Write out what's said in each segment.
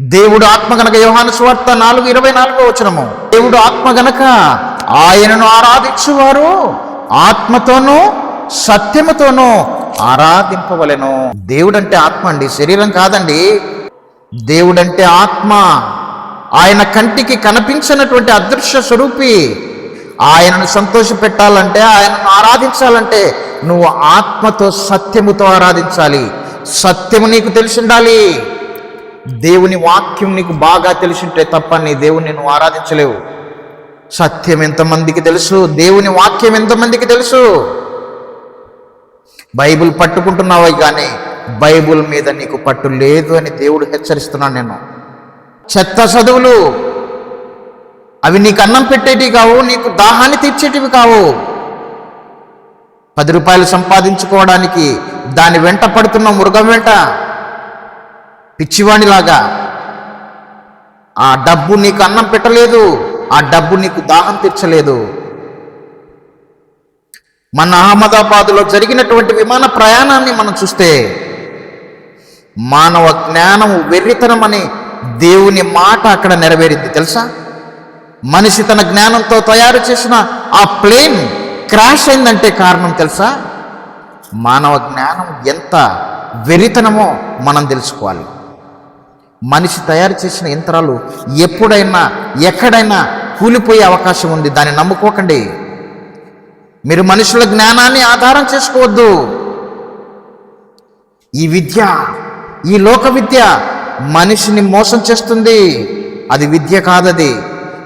దేవుడు ఆత్మ గనక యోహాను స్వార్త నాలుగు ఇరవై నాలుగో వచనము. దేవుడు ఆత్మ గనక ఆయనను ఆరాధించువారు ఆత్మతోనూ సత్యముతోనూ ఆరాధింపవలెను. దేవుడంటే ఆత్మ అండి శరీరం కాదండి. దేవుడంటే ఆత్మ. ఆయన కంటికి కనిపించినటువంటి అదృశ్య స్వరూపి. ఆయనను సంతోష పెట్టాలంటే ఆయనను ఆరాధించాలంటే నువ్వు ఆత్మతో సత్యముతో ఆరాధించాలి. సత్యము నీకు తెలిసి ఉండాలి. దేవుని వాక్యం నీకు బాగా తెలిసింటే తప్ప నీ దేవుని నువ్వు ఆరాధించలేవు. సత్యం ఎంతమందికి తెలుసు? దేవుని వాక్యం ఎంతమందికి తెలుసు? బైబిల్ పట్టుకుంటున్నావు కానీ బైబిల్ మీద నీకు పట్టు లేదు అని దేవుడు హెచ్చరిస్తున్నాను నేను. చెత్త చదువులు అవి నీకు అన్నం పెట్టేటివి కావు నీకు దాహాన్ని తీర్చేటివి కావు. పది రూపాయలు సంపాదించుకోవడానికి దాని వెంట పడుతున్న మృగం వెంట పిచ్చివాణిలాగా ఆ డబ్బు నీకు అన్నం పెట్టలేదు ఆ డబ్బు నీకు దాహం తీర్చలేదు. మన అహ్మదాబాదులో జరిగినటువంటి విమాన ప్రయాణాన్ని మనం చూస్తే మానవ జ్ఞానం వెర్రితనం అని దేవుని మాట అక్కడ నెరవేరింది. తెలుసా? మనిషి తన జ్ఞానంతో తయారు చేసిన ఆ ప్లేన్ క్రాష్ అయిందంటే కారణం తెలుసా? మానవ జ్ఞానం ఎంత వెరితనమో మనం తెలుసుకోవాలి. మనిషి తయారు చేసిన యంత్రాలు ఎప్పుడైనా ఎక్కడైనా కూలిపోయే అవకాశం ఉంది. దాన్ని నమ్ముకోకండి. మీరు మనుషుల జ్ఞానాన్ని ఆధారం చేసుకోవద్దు. ఈ విద్య ఈ లోక విద్య మనిషిని మోసం చేస్తుంది. అది విద్య కాదది.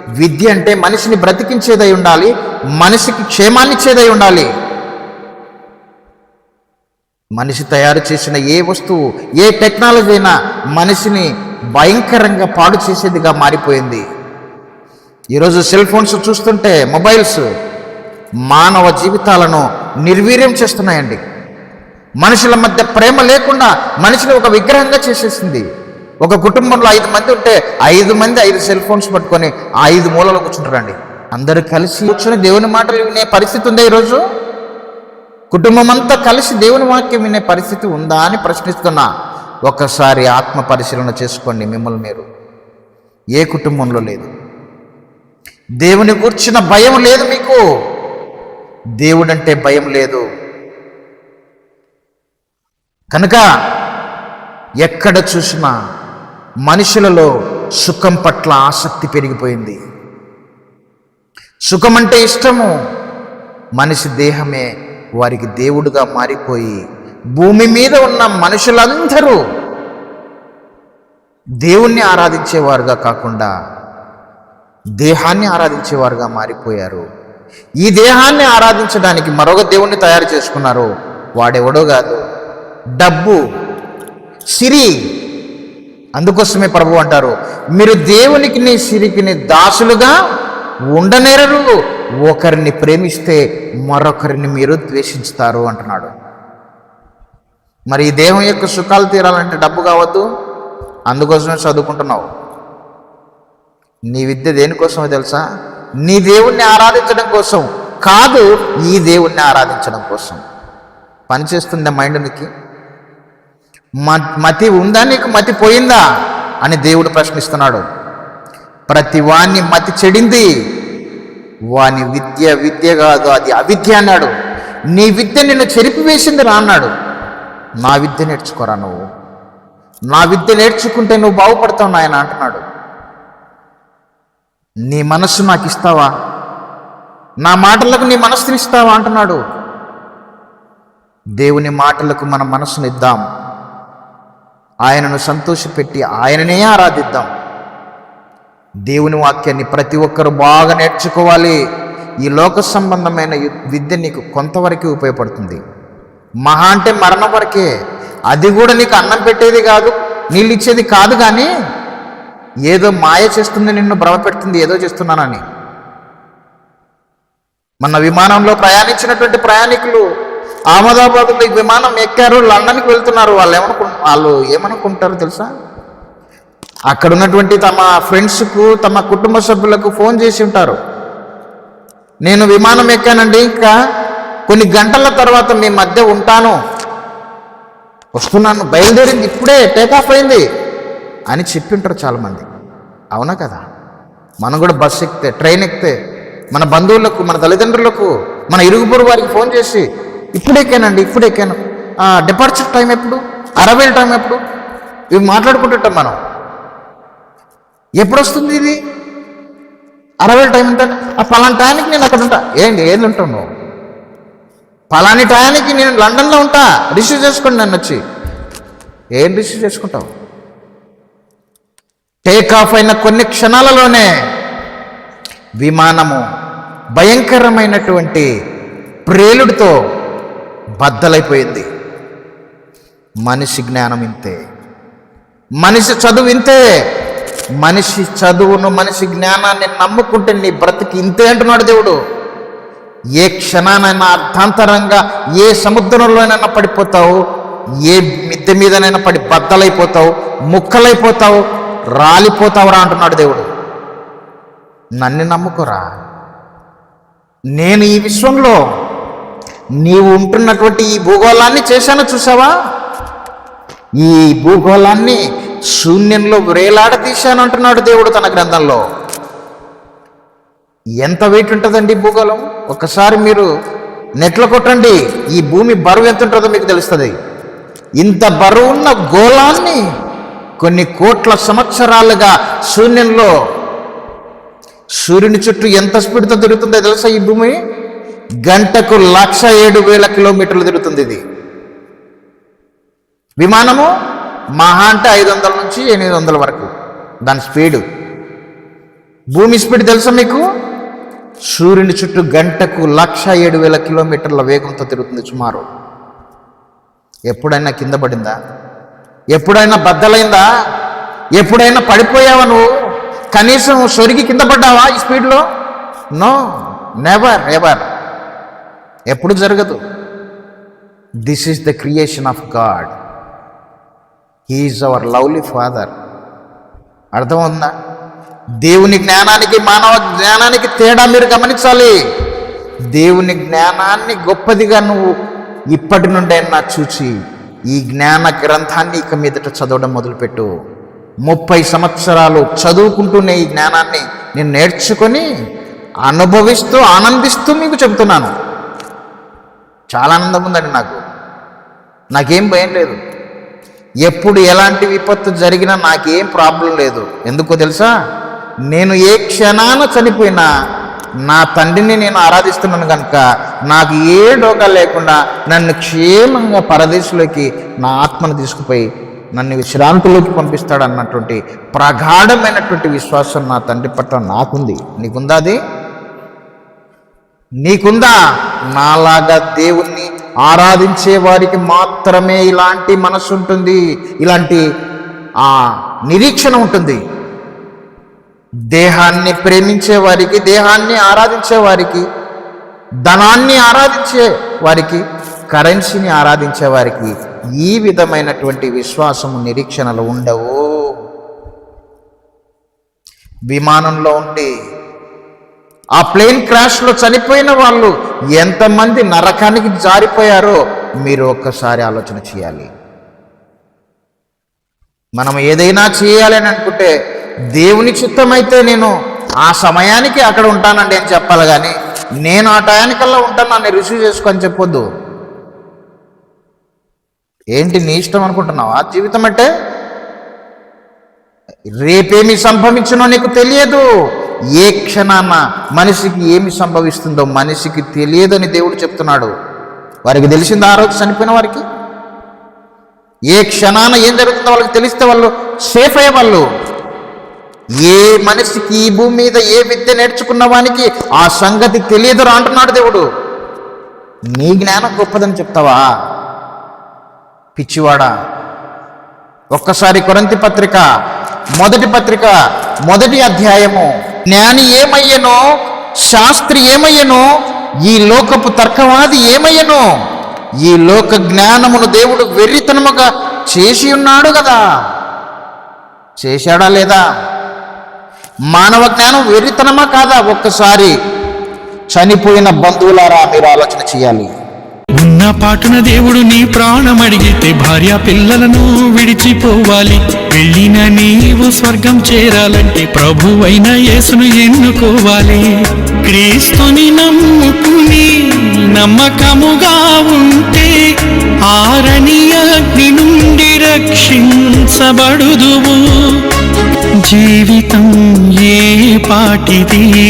విద్య అంటే మనిషిని బ్రతికించేదై ఉండాలి మనిషికి క్షేమాన్ని చేదై ఉండాలి. మనిషి తయారు చేసిన ఏ వస్తువు ఏ టెక్నాలజీ అయినా మనిషిని భయంకరంగా పాడు చేసేదిగా మారిపోయింది. ఈరోజు సెల్ ఫోన్స్ చూస్తుంటే మొబైల్స్ మానవ జీవితాలను నిర్వీర్యం చేస్తున్నాయండి. మనుషుల మధ్య ప్రేమ లేకుండా మనిషిని ఒక విగ్రహంగా చేసేసింది. ఒక కుటుంబంలో ఐదు మంది ఉంటే ఐదు మంది ఐదు సెల్ ఫోన్స్ పట్టుకొని ఆ ఐదు మూలలో కూర్చుంటారండి. అందరూ కలిసి కూర్చొని దేవుని మాటలు వినే పరిస్థితి ఉందా ఈరోజు? కుటుంబం అంతా కలిసి దేవుని వాక్యం వినే పరిస్థితి ఉందా అని ప్రశ్నిస్తున్నా. ఒక్కసారి ఆత్మ పరిశీలన చేసుకోండి మిమ్మల్ని మీరు. ఏ కుటుంబంలో లేదు. దేవుని కూర్చిన భయం లేదు మీకు. దేవుడంటే భయం లేదు. కనుక ఎక్కడ చూసినా మనుషులలో సుఖం పట్ల ఆసక్తి పెరిగిపోయింది. సుఖం అంటే ఇష్టము. మనిషి దేహమే వారికి దేవుడుగా మారిపోయి భూమి మీద ఉన్న మనుషులందరూ దేవుణ్ణి ఆరాధించేవారుగా కాకుండా దేహాన్ని ఆరాధించేవారుగా మారిపోయారు. ఈ దేహాన్ని ఆరాధించడానికి మరొక దేవుణ్ణి తయారు చేసుకున్నారు. వాడెవడో కాదు. డబ్బు సిరి. అందుకోసమే ప్రభు అంటారు మీరు దేవునికి నీ సిరికిని దాసులుగా ఉండనేరరు. ఒకరిని ప్రేమిస్తే మరొకరిని మీరు ద్వేషించుతారు అంటున్నాడు. మరి ఈ దేహం యొక్క సుఖాలు తీరాలంటే డబ్బు కావద్దు? అందుకోసమే చదువుకుంటున్నావు. నీ విద్య దేనికోసమో తెలుసా? నీ దేవుణ్ణి ఆరాధించడం కోసం కాదు ఈ దేవుణ్ణి ఆరాధించడం కోసం. పనిచేస్తుందా మైండ్ నీకు? మ- మతి ఉందా నీకు? మతి పోయిందా? అని దేవుడు ప్రశ్నిస్తున్నాడు. ప్రతి వాణ్ణి మతి చెడింది. వాని విద్య విద్య కాదు అది అవిద్య అన్నాడు. నీ విద్య నిన్ను చెరిపివేసింది రా అన్నాడు. నా విద్య నేర్చుకోరా నువ్వు? నా విద్య నేర్చుకుంటే నువ్వు బాగుపడతావు నాయన అంటున్నాడు. నీ మనస్సు నాకు ఇస్తావా? నా మాటలకు నీ మనస్సుని ఇస్తావా అంటున్నాడు. దేవుని మాటలకు మన మనసునిద్దాం ఆయనను సంతోషపెట్టి ఆయననే ఆరాధిద్దాం. దేవుని వాక్యాన్ని ప్రతి ఒక్కరు బాగా నేర్చుకోవాలి. ఈ లోక సంబంధమైన విద్య నీకు కొంతవరకే ఉపయోగపడుతుంది. మహా అంటే మరణం వరకే. అది కూడా నీకు అన్నం పెట్టేది కాదు నీళ్ళు ఇచ్చేది కాదు కానీ ఏదో మాయ చేస్తుంది నిన్ను భ్రమ పెడుతుంది ఏదో చేస్తున్నానని. మన విమానంలో ప్రయాణించినటువంటి ప్రయాణికులు అహ్మదాబాద్ విమానం ఎక్కారు లండన్కి వెళ్తున్నారు. వాళ్ళు ఏమనుకు వాళ్ళు ఏమనుకుంటారు తెలుసా? అక్కడ ఉన్నటువంటి తమ ఫ్రెండ్స్కు తమ కుటుంబ సభ్యులకు ఫోన్ చేసి ఉంటారు. నేను విమానం ఎక్కానండి ఇంకా కొన్ని గంటల తర్వాత మీ మధ్య ఉంటాను. వస్తున్నాను బయలుదేరింది ఇప్పుడే టేకాఫ్ అయింది అని చెప్పి ఉంటారు చాలామంది. అవునా కదా? మనం కూడా బస్సు ఎక్కితే ట్రైన్ ఎక్కితే మన బంధువులకు మన తల్లిదండ్రులకు మన ఇరుగుపొరు వారికి ఫోన్ చేసి ఇప్పుడు ఎక్కానండి ఇప్పుడు ఎక్కాను. డిపార్చర్ టైం ఎప్పుడు? అరవైల టైం ఎప్పుడు? ఇవి మాట్లాడుకుంటుంటాం మనం. ఎప్పుడు వస్తుంది ఇది? అరవై టైం ఉంటాను ఆ పలానా టైంకి నేను అక్కడ ఉంటా. ఏంటి ఏంది ఉంటావు నువ్వు? పలాని టయానికి నేను లండన్లో ఉంటా. రిసీవ్ చేసుకోండి నన్ను వచ్చి. ఏం రిసీవ్ చేసుకుంటావు? టేక్ ఆఫ్ అయిన కొన్ని క్షణాలలోనే విమానము భయంకరమైనటువంటి ప్రేలుడితో బద్దలైపోయింది. మనిషి జ్ఞానం ఇంతే. మనిషి చదువు ఇంతే. మనిషి చదువును మనిషి జ్ఞానాన్ని నమ్ముకుంటే నీ బ్రతికి ఇంతే అంటున్నాడు దేవుడు. ఏ క్షణానైనా అర్థాంతరంగా ఏ సముద్రంలోనైనా పడిపోతావు ఏ మిద్దె మీదనైనా పడి బద్దలైపోతావు ముక్కలైపోతావు రాలిపోతావురా అంటున్నాడు దేవుడు. నన్ను నమ్ముకోరా? నేను ఈ విశ్వంలో నీవు ఉంటున్నటువంటి ఈ భూగోళాన్ని చేశాను చూసావా ఈ భూగోళాన్ని శూన్యంలో వేలాడదీశాను అంటున్నాడు దేవుడు తన గ్రంథంలో. ఎంత వెయిట్ ఉంటుందండి భూగోళం? ఒకసారి మీరు నెట్లో కొట్టండి. ఈ భూమి బరువు ఎంత ఉంటుందో మీకు తెలుస్తుంది. ఇంత బరువు ఉన్న గోళాన్ని కొన్ని కోట్ల సంవత్సరాలుగా శూన్యంలో సూర్యుని చుట్టూ ఎంత స్పీడ్తో తిరుగుతుందో తెలుసా ఈ భూమి? గంటకు లక్ష ఏడు వేల కిలోమీటర్లు తిరుగుతుంది ఇది. విమానము మహా అంటే ఐదు వందల నుంచి ఎనిమిది వందల వరకు. దాని స్పీడు. భూమి స్పీడ్ తెలుసా మీకు? సూర్యుని చుట్టూ గంటకు లక్ష ఏడు వేల కిలోమీటర్ల వేగంతో తిరుగుతుంది సుమారు. ఎప్పుడైనా కింద పడిందా? ఎప్పుడైనా బద్దలైందా? ఎప్పుడైనా పడిపోయావా నువ్వు? కనీసం సొరిగి కింద పడ్డావా ఈ స్పీడ్లో? నో నెవర్ ఎవర్ ఎప్పుడు జరగదు. This is the creation of God. He is our lovely father అర్థమవుందా దేవుని జ్ఞానానికి మానవ జ్ఞానానికి తేడా మీరు గమనించాలి. దేవుని జ్ఞానాన్ని గొప్పదిగా నువ్వు ఇప్పటి నుండైనా చూచి ఈ జ్ఞాన గ్రంథాన్ని ఇక మీదట చదవడం మొదలుపెట్టు. ముప్పై సంవత్సరాలు చదువుకుంటూనే ఈ జ్ఞానాన్ని నేను నేర్చుకొని అనుభవిస్తూ ఆనందిస్తూ మీకు చెబుతున్నాను. చాలా ఆనందం ఉందండి నాకు. నాకేం భయం లేదు. ఎప్పుడు ఎలాంటి విపత్తు జరిగినా నాకేం ప్రాబ్లం లేదు. ఎందుకో తెలుసా? నేను ఏ క్షణాన చనిపోయినా నా తండ్రిని నేను ఆరాధిస్తున్నాను కనుక నాకు ఏ డోకా లేకుండా నన్ను క్షేమంగా పరదేశంలోకి నా ఆత్మను తీసుకుపోయి నన్ను విశ్రాంతిలోకి పంపిస్తాడు అన్నటువంటి ప్రగాఢమైనటువంటి విశ్వాసం నా తండ్రి పట్ల నాకుంది. నీకుందా అది? నీకుందా? నాలాగా దేవుణ్ణి ఆరాధించే వారికి మాత్రమే ఇలాంటి మనసు ఉంటుంది. ఇలాంటి ఆ నిరీక్షణ ఉంటుంది. దేహాన్ని ప్రేమించే వారికి దేహాన్ని ఆరాధించే వారికి ధనాన్ని ఆరాధించే వారికి కరెన్సీని ఆరాధించే వారికి ఈ విధమైనటువంటి విశ్వాసము నిరీక్షణలు ఉండవు. విమానంలో ఉండి ఆ ప్లేన్ క్రాష్లో చనిపోయిన వాళ్ళు ఎంతమంది నరకానికి జారిపోయారో మీరు ఒక్కసారి ఆలోచన చేయాలి. మనం ఏదైనా చేయాలని అనుకుంటే దేవుని చిత్తమైతే నేను ఆ సమయానికి అక్కడ ఉంటానండి అని చెప్పాలి కానీ నేను ఆ టయానికల్లా ఉంటాను నన్ను రిసీవ్ చేసుకొని చెప్పొద్దు. ఏంటి నీ ఇష్టం అనుకుంటున్నావా? జీవితం అంటే? రేపేమి సంభవించినో నీకు తెలియదు. ఏ క్షణాన మనిషికి ఏమి సంభవిస్తుందో మనిషికి తెలియదని దేవుడు చెప్తున్నాడు. వారికి తెలిసింది ఆ రోజు చనిపోయిన వారికి? ఏ క్షణాన ఏం జరుగుతుందో వాళ్ళకి తెలిస్తే వాళ్ళు సేఫ్ అయ్యే వాళ్ళు. ఏ మనిషికి ఈ భూమి మీద ఏ విద్య నేర్చుకున్న వానికి ఆ సంగతి తెలియదురా అంటున్నాడు దేవుడు. నీ జ్ఞానం గొప్పదని చెప్తావా? పిచ్చివాడా. ఒక్కసారి కొరంతి పత్రిక మొదటి పత్రిక మొదటి అధ్యాయము. జ్ఞాని ఏమయ్యనో శాస్త్రి ఏమయ్యనో ఈ లోకపు తర్కవాది ఏమయ్యనో ఈ లోక జ్ఞానమును దేవుడు వెర్రితనముగా చేసి ఉన్నాడు కదా. చేశాడా లేదా? మానవ జ్ఞానం వెర్రితనమా కాదా? ఒక్కసారి చనిపోయిన బంధువులారా మీరు ఆలోచన చేయాలి. ఉన్న పాటున దేవుడు నీ ప్రాణం అడిగితే భార్య పిల్లలను విడిచిపోవాలి. వెళ్ళిన నీవు స్వర్గం చేరాలంటే ప్రభువైన యేసును ఎన్నుకోవాలి. క్రీస్తుని నమ్ముకుని నమ్మకముగా ఉంటే ఆరని అగ్ని నుండి రక్షించబడుదువు. జీవితం ఏ పాటిది?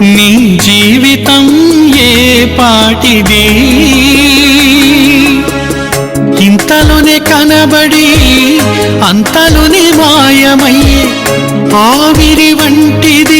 నీ జీవితం పాటిది ఇంతలోనే కనబడి అంతలోనే మాయమయ్యే ఆవిరి వంటిది